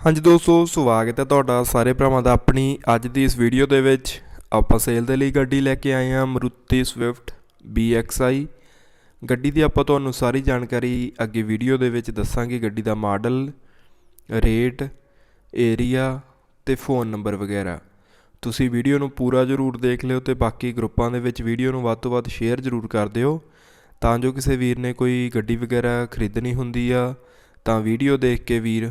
ਹਾਂਜੀ ਦੋਸਤੋ, ਸਵਾਗਤ ਹੈ ਤੁਹਾਡਾ ਸਾਰੇ ਭਰਾਵਾਂ ਦਾ ਆਪਣੀ ਅੱਜ ਦੀ ਇਸ ਵੀਡੀਓ ਦੇ ਵਿੱਚ। ਆਪਾਂ ਸੇਲ ਦੇ ਲਈ ਗੱਡੀ ਲੈ ਕੇ ਆਏ ਹਾਂ, ਮਰੂਤੀ ਸਵਿਫਟ BXI ਗੱਡੀ ਦੀ ਆਪਾਂ ਤੁਹਾਨੂੰ ਸਾਰੀ ਜਾਣਕਾਰੀ ਅੱਗੇ ਵੀਡੀਓ ਦੇ ਵਿੱਚ ਦੱਸਾਂਗੇ, ਗੱਡੀ ਦਾ ਮਾਡਲ ਰੇਟ ਏਰੀਆ ਤੇ ਫੋਨ ਨੰਬਰ ਵਗੈਰਾ। ਤੁਸੀਂ ਵੀਡੀਓ ਨੂੰ ਪੂਰਾ ਜ਼ਰੂਰ ਦੇਖ ਲਿਓ ਤੇ ਬਾਕੀ ਗਰੁੱਪਾਂ ਦੇ ਵਿੱਚ ਵੀਡੀਓ ਨੂੰ ਵੱਧ ਤੋਂ ਵੱਧ ਸ਼ੇਅਰ ਜ਼ਰੂਰ ਕਰ ਦਿਓ। ਤਾਂ ਜੋ ਕਿਸੇ ਵੀਰ ਨੇ ਕੋਈ ਗੱਡੀ ਵਗੈਰਾ ਖਰੀਦਣੀ ਹੁੰਦੀ ਆ, ਤਾਂ ਵੀਡੀਓ ਦੇਖ ਕੇ ਵੀਰ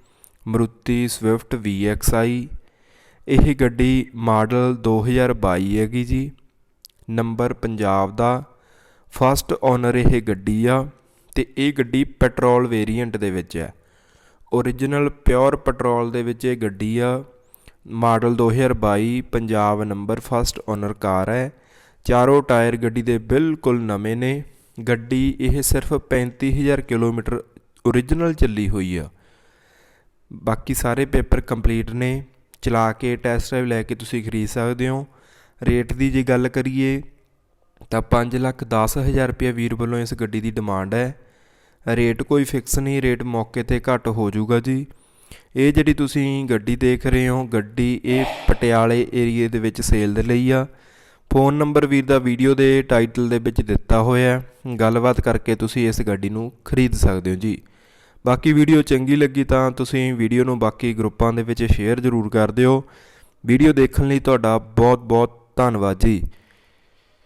Maruti swift V X I. ਇਹ ਗੱਡੀ ਮਾਡਲ 2022 ਹੈਗੀ ਜੀ। ਨੰਬਰ ਪੰਜਾਬ ਦਾ। ਫਸਟ ਓਨਰ ਇਹ ਗੱਡੀ ਆ ਤੇ ਇਹ ਗੱਡੀ ਪੈਟਰੋਲ ਵੇਰੀਐਂਟ ਦੇ ਵਿੱਚ ਹੈ। ਓਰੀਜਨਲ ਪਿਓਰ ਪੈਟਰੋਲ ਦੇ ਵਿੱਚ ਇਹ ਗੱਡੀ ਆ। Model 2022 Punjab number first owner car ਹੈ। ਚਾਰੋਂ ਟਾਇਰ ਗੱਡੀ ਦੇ ਬਿਲਕੁਲ ਨਵੇਂ ਨੇ। ਗੱਡੀ ਇਹ ਸਿਰਫ 35000 ਕਿਲੋਮੀਟਰ ਓਰੀਜਨਲ ਚੱਲੀ ਹੋਈ ਆ। ਬਾਕੀ ਸਾਰੇ ਪੇਪਰ ਕੰਪਲੀਟ ਨੇ, ਚਲਾ ਕੇ ਟੈਸਟ ਡਰਾਈਵ ਲੈ ਕੇ ਤੁਸੀਂ ਖਰੀਦ ਸਕਦੇ ਹੋ। ਰੇਟ ਦੀ ਜੇ ਗੱਲ ਕਰੀਏ, ਤਾਂ 5 ਲੱਖ 10 ਹਜ਼ਾਰ ਰੁਪਏ ਵੀਰ ਵੱਲੋਂ ਇਸ ਗੱਡੀ ਦੀ ਡਿਮਾਂਡ ਹੈ। ਰੇਟ ਕੋਈ ਫਿਕਸ ਨਹੀਂ, ਰੇਟ ਮੌਕੇ ਤੇ ਘੱਟ ਹੋ ਜਾਊਗਾ ਜੀ। ਇਹ ਜਿਹੜੀ ਤੁਸੀਂ ਗੱਡੀ ਦੇਖ ਰਹੇ ਹੋ, ਗੱਡੀ ਇਹ ਪਟਿਆਲੇ ਏਰੀਏ ਦੇ ਵਿੱਚ ਸੇਲ ਦੇ ਲਈ ਆ। ਫੋਨ ਨੰਬਰ ਵੀਰ ਦਾ ਵੀਡੀਓ ਦੇ ਟਾਈਟਲ ਦੇ ਵਿੱਚ ਦਿੱਤਾ ਹੋਇਆ ਗੱਲਬਾਤ ਕਰਕੇ ਤੁਸੀਂ ਇਸ ਗੱਡੀ ਨੂੰ ਖਰੀਦ ਸਕਦੇ ਹੋ ਜੀ। ਬਾਕੀ ਵੀਡੀਓ ਚੰਗੀ ਲੱਗੀ ਤਾਂ ਤੁਸੀਂ ਵੀਡੀਓ ਨੂੰ ਬਾਕੀ ਗਰੁੱਪਾਂ ਦੇ ਵਿੱਚ ਸ਼ੇਅਰ ਜ਼ਰੂਰ ਕਰ ਦਿਓ। ਵੀਡੀਓ ਦੇਖਣ ਲਈ ਤੁਹਾਡਾ ਬਹੁਤ ਬਹੁਤ ਧੰਨਵਾਦ ਜੀ।